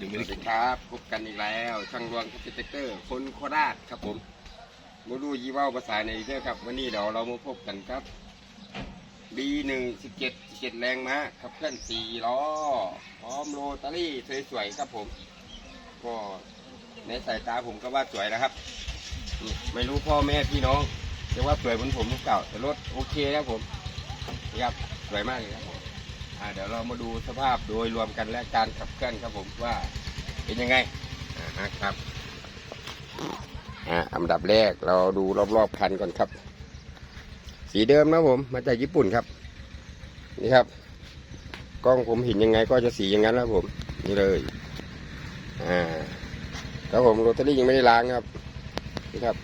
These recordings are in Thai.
สไม่วัสดีครับพบกันอีกแล้ว ช่างรวงคอมพิวเตอร์ คนโคราชครับผมมาดูยี่ว่าภาษาในเด้อครับ วันนี้เดี๋ยวเรามาพบกันครับ B หนึ่งสิบเจ็ดเจ็ดแรงม้าขับเคลื่อนสี่ล้อพร้อมโรตารี่สวยๆครับผม ก็ในสายตาผมก็ว่าสวยนะครับ ไม่รู้พ่อแม่พี่น้องจะว่าสวยเหมือนผมหรือเปล่าแต่รถโอเคครับผมนี่ครับสวยมากเลยครับผม อ่าเดี๋ยวเรามาดูสภาพโดยรวมกันและการขับเคลื่อนครับผมว่าเป็นยังไงอ่านะครับอ่าอันดับแรกเราดูรอบๆคันก่อนครับ สีเดิมนะผมมาจากญี่ปุ่นครับนี่ครับ กล้องผมเห็นยังไงก็จะสีอย่างนั้นนะผม นี่เลยอ่าครับผมโรตารี่ยังไม่ได้ล้างครับนี่ครับ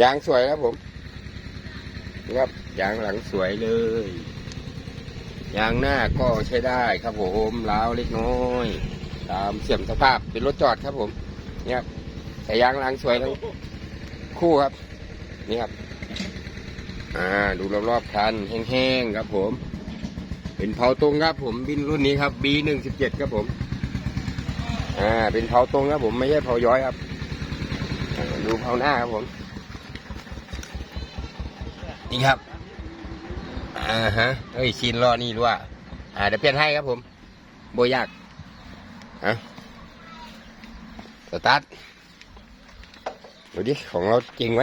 ยางสวยครับผมนี่ครับยางหลังสวยเลย ยางหน้าก็ใช้ได้ครับผมล้าวเล็กน้อย ตามเสื่อมสภาพเป็นรถจอดครับผมเนี่ยครับแต่ยางล้างสวยทั้งคู่ครับ นี่ครับ อ่าดูรอบๆคันแห้งๆครับผม เป็นเผาตรงครับผมบินรุ่นนี้ครับ B หนึ่งสิบเจ็ดครับผม อ่า เป็นเผาตรงครับผมไม่ใช่เผาย้อยครับดูเผาหน้าครับผมนี่ครับ อ่าฮะเอ้ยชินรอนี่ด้วยอ่าเดี๋ยวเปลี่ยนให้ครับผมโบยากฮะสตาร์ทดูดิของเราจริงไหม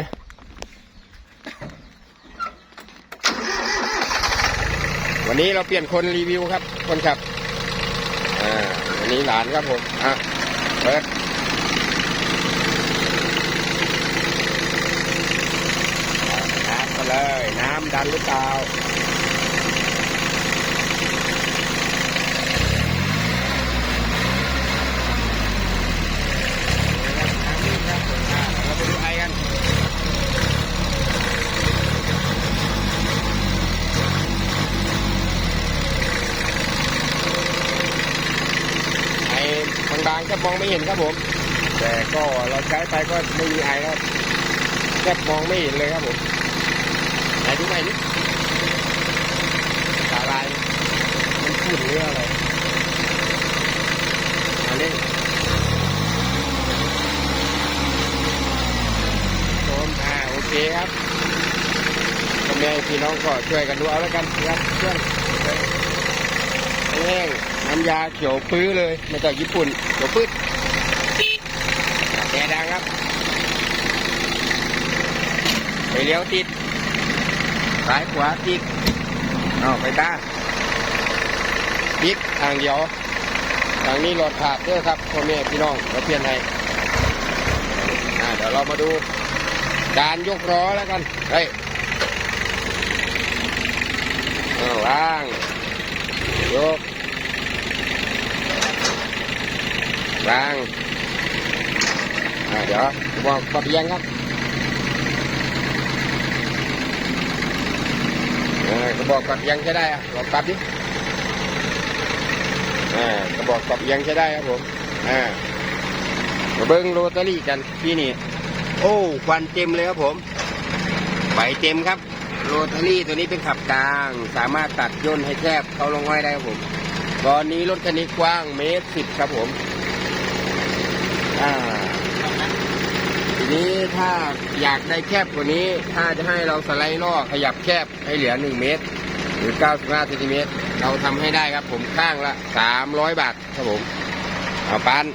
วันนี้เราเปลี่ยนคนรีวิวครับ คนขับ อ่าวันนี้หลานครับผม อะเปิดน้ำมาเลย น้ำดันหรือเปล่าเราไปดูไอกันไอบางจะมองไม่เห็นครับผม แต่ก็เราใช้ไปก็ไม่มีไอครับแทบมองไม่เห็นเลยครับผมไหนดูไหนนี่สาลายมันขุ่นหรืออะไรอันนี้ผมอ่าโอเคครับพ่อแม่พี่น้องก็ช่วยกันดูเอาแล้วกันครับเครื่องแห้ง น้ำยาเขียวปื้เลยมาจากญี่ปุ่นเขียวปื้ดแกดังครับไปเลี้ยวติดซ้ายขวาติดเอาไปตาติดทางเดียวทางนี้รถขาดเด้อครับพ่อแม่พี่น้องเราเปลี่ยนให้เดี๋ยวเรามาดูการยกล้อแล้วกันเฮ้ยเอาล่างยก ล่างอ่าเดี๋ยวบอกปรับเอียงครับกระบอกปรับเอียงใช้ได้อะลองปรับดิอ่ากระบอกปรับเอียงใช้ได้ครับผมอ่ามาเบิ้งโรตารี่กันที่นี่ โอ้ควันเต็มเลยครับผมใบเต็มครับ โรตารี่ตัวนี้เป็นขับกลาง สามารถตัดย่นให้แคบเข้าลงห้อยได้ครับผม ตอนนี้รถคันนี้กว้างเมตรสิบครับผม อ่าทีนี้ถ้าอยากได้แคบกว่านี้ ถ้าจะให้เราสไลด์ล่อขยับแคบให้เหลือหนึ่งเมตร หรือ 95เซนติเมตร เราทำให้ได้ครับผมข้างละ 300 บาทครับผม เอาปัน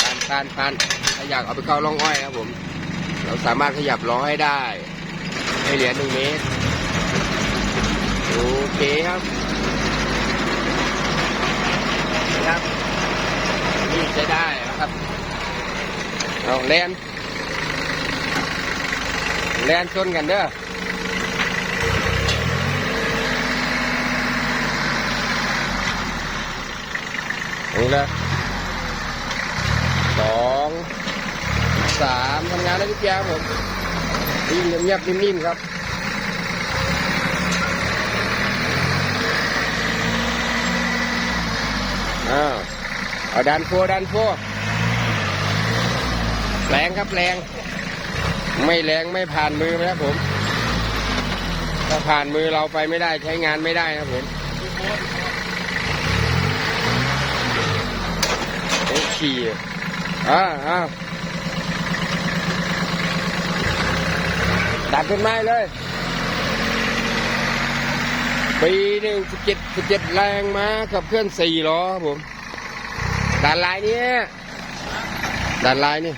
ปานปานปานถ้าอยากเอาไปเข้าร่องอ้อยครับผม เราสามารถขยับล้อให้ได้ ให้เหลือหนึ่งเมตร โอเคครับ ใช้ได้นะครับเอาแลนแลนชนกันเด้อนี่เลยสองสามทำงานได้ทุกอย่างผมนิ่มเงียบนิ่มๆครับอ้าว เอาดันโฟดันโฟแรงครับแรง ไม่แรงไม่ผ่านมือนะครับผม ถ้าผ่านมือเราไปไม่ได้ใช้งานไม่ได้นะผมสี่อ่าอ่าดัดเป็นไม้เลย ปีหนึ่งสิบเจ็ดสิบเจ็ดแรงมาขับเคลื่อนสี่ล้อครับผม ด่านลายเนี้ยด่านลายนี่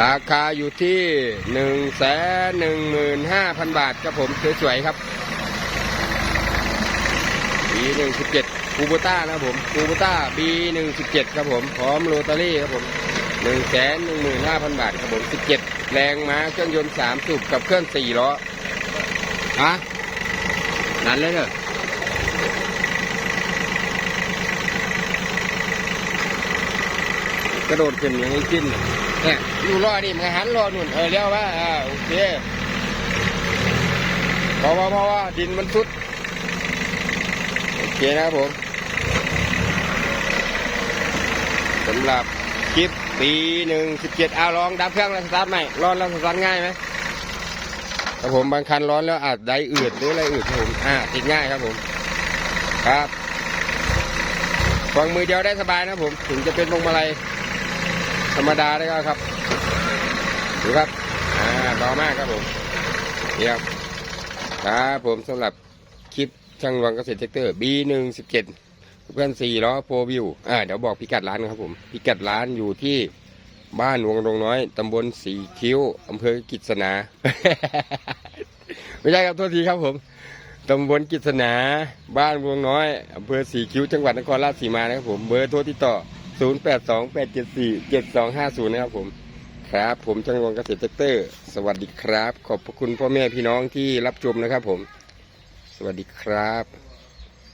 ราคาอยู่ที่หนึ่งแสนหนึ่งหมื่นห้าพันบาทครับผมสวยๆครับปีหนึ่งสิบเจ็ดคูโบต้านะครับผมคูโบต้าปีหนึ่งสิบเจ็ดครับผม พร้อมโรตารี่ครับผมหนึ่งแสนหนึ่งหมื่นห้าพันบาทครับผมสิบเจ็ดแรงม้าเครื่องยนต์สามสูบกับเครื่องสี่ล้อฮะนั่นเลยเนอะ กระโดดขึ้นอย่างนี้ขึ้นเนี่ยอยู่รอดิมันหันรอหนุนเออเลี้ยวว่าอ่าโอเคเพราะว่าเพราะว่าดินมันสุดโอเคนะครับผมสำหรับคลิปปีหนึ่งสิบเจ็ดเอาลองดับเครื่องแล้วสตาร์ทใหม่ร้อนแล้วสตาร์ทง่ายไหมครับผมบางคันร้อนแล้วอาจได้อืดหรืออะไรอืดครับผมอ่าติดง่ายครับผมครับวางมือเดียวได้สบายนะผม ถึงจะเป็นพวงมาลัย ธรรมดาได้ก็ครับ ดูครับ อ่าเบามากครับผมเยี่ยมครับผมสำหรับคลิปช่างรวงเกษตรเซกเตอร์ B หนึ่งสิบเจ็ดเพื่อนสี่ล้อโฟวิว อ่า เดี๋ยวบอกพิกัดร้านครับผม พิกัดร้านอยู่ที่บ้านวงดงน้อยตำบลสีคิ้วอำเภอกิษณา ไม่ใช่ครับโทษทีครับผมตำบลกิษณา บ้านวงน้อยอำเภอสีคิ้วจังหวัดนครราชสีมานะครับผม เบอร์โทรติดต่อ ศูนย์แปดสองแปดเจ็ดสี่เจ็ดสองห้าศูนย์นะครับผม ครับ ผมช่างหวงเกษตรเซกเตอร์ สวัสดีครับ ขอบพระคุณพ่อแม่พี่น้องที่รับชมนะครับผม สวัสดีครับ